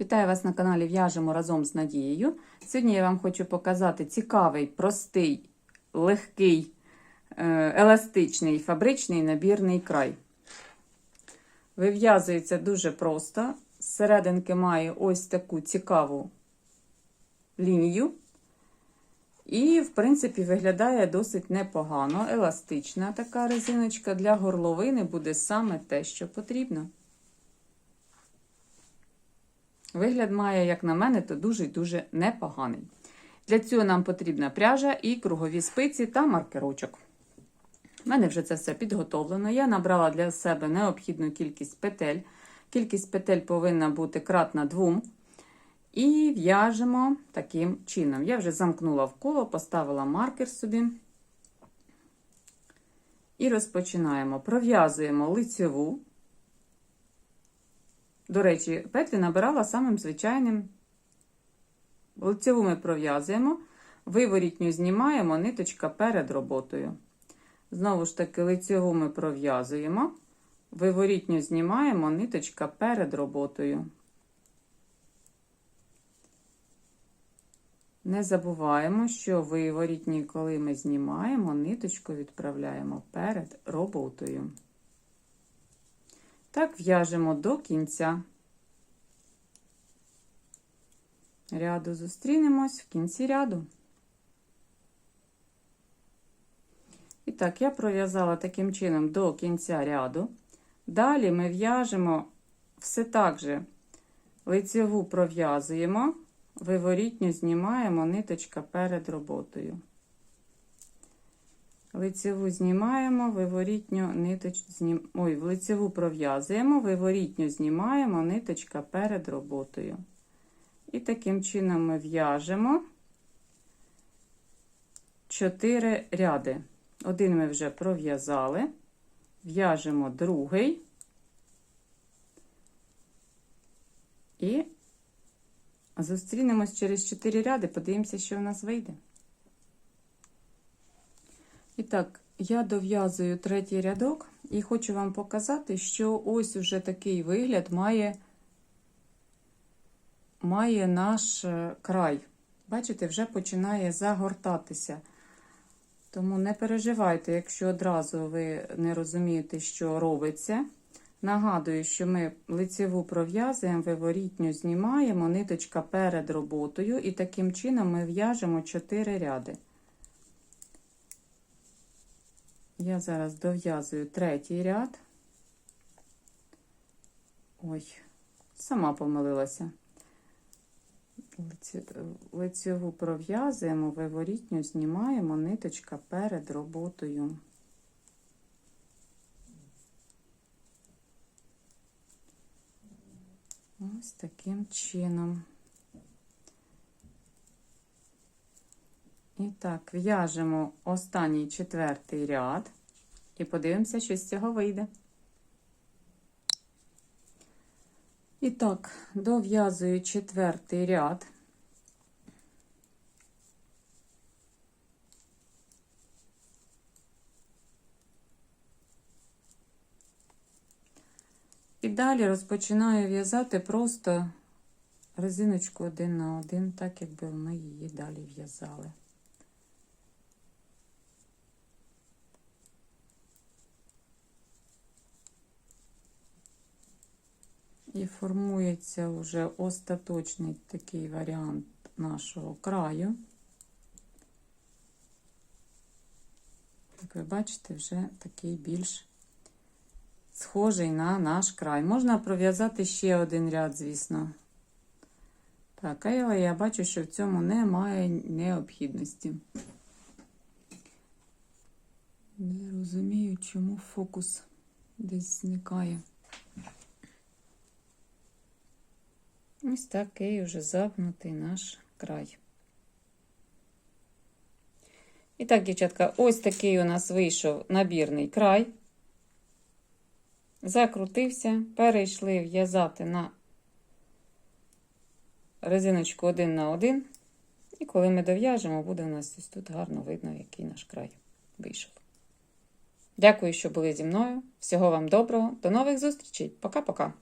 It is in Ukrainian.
Вітаю вас на каналі В'яжемо разом з Надією. Сьогодні я вам хочу показати цікавий, простий, легкий, е, еластичний фабричний набірний край. Вив'язується дуже просто. Зсерединки має ось таку цікаву лінію. І, в принципі, виглядає досить непогано. Еластична така резиночка для горловини буде саме те, що потрібно. Вигляд має, як на мене, то дуже і дуже непоганий. Для цього нам потрібна пряжа і кругові спиці та маркерочок. У мене вже це все підготовлено. Я набрала для себе необхідну кількість петель. Кількість петель повинна бути кратна 2. І в'яжемо таким чином. Я вже замкнула в коло, поставила маркер собі. І розпочинаємо. Пров'язуємо лицеву. До речі, петлі набирала самим звичайним. Лицеву ми пров'язуємо, виворітню знімаємо, ниточка перед роботою. Знову ж таки, лицеву ми пров'язуємо, виворітню знімаємо, ниточка перед роботою. Не забуваємо, що виворітні, коли ми знімаємо, ниточку відправляємо перед роботою. Так в'яжемо до кінця. Ряду зустрінемось в кінці ряду. І так, я пров'язала таким чином до кінця ряду. Далі ми в'яжемо все так же лицеву пров'язуємо, виворітню знімаємо ниточка перед роботою. Лицеву знімаємо, виворітню ниточку знім... Ой, в лицеву пров'язуємо, виворітню знімаємо ниточка перед роботою. І таким чином ми в'яжемо 4 ряди. Один ми вже пров'язали, в'яжемо другий і зустрінемось через 4 ряди, подивимося, що у нас вийде. І так, я дов'язую третій рядок і хочу вам показати, що ось уже такий вигляд має має наш е, край. Бачите, вже починає загортатися. Тому не переживайте, якщо одразу ви не розумієте, що робиться. Нагадую, що ми лицеву пров'язуємо, виворітню знімаємо, ниточка перед роботою, і таким чином ми в'яжемо 4 ряди. Я зараз дов'язую третій ряд. Ой, сама помилилася. Лицеву пров'язуємо, виворітню знімаємо ниточка перед роботою. Ось таким чином. І так, в'яжемо останній четвертий ряд і подивимося, що з цього вийде. І так, дов'язую четвертий ряд. І далі розпочинаю в'язати просто резиночку один на один, так якби ми її далі в'язали. І формується вже остаточний такий варіант нашого краю. Як ви бачите, вже такий більш схожий на наш край. Можна пров'язати ще один ряд, звісно. Так, але я бачу, що в цьому немає необхідності. Не розумію, чому фокус десь зникає. Ось такий вже загнутий наш край. І так, дівчатка, ось такий у нас вийшов набірний край. Закрутився, перейшли в'язати на резиночку один на один. І коли ми дов'яжемо, буде у нас ось тут гарно видно, який наш край вийшов. Дякую, що були зі мною. Всього вам доброго. До нових зустрічей. Пока-пока.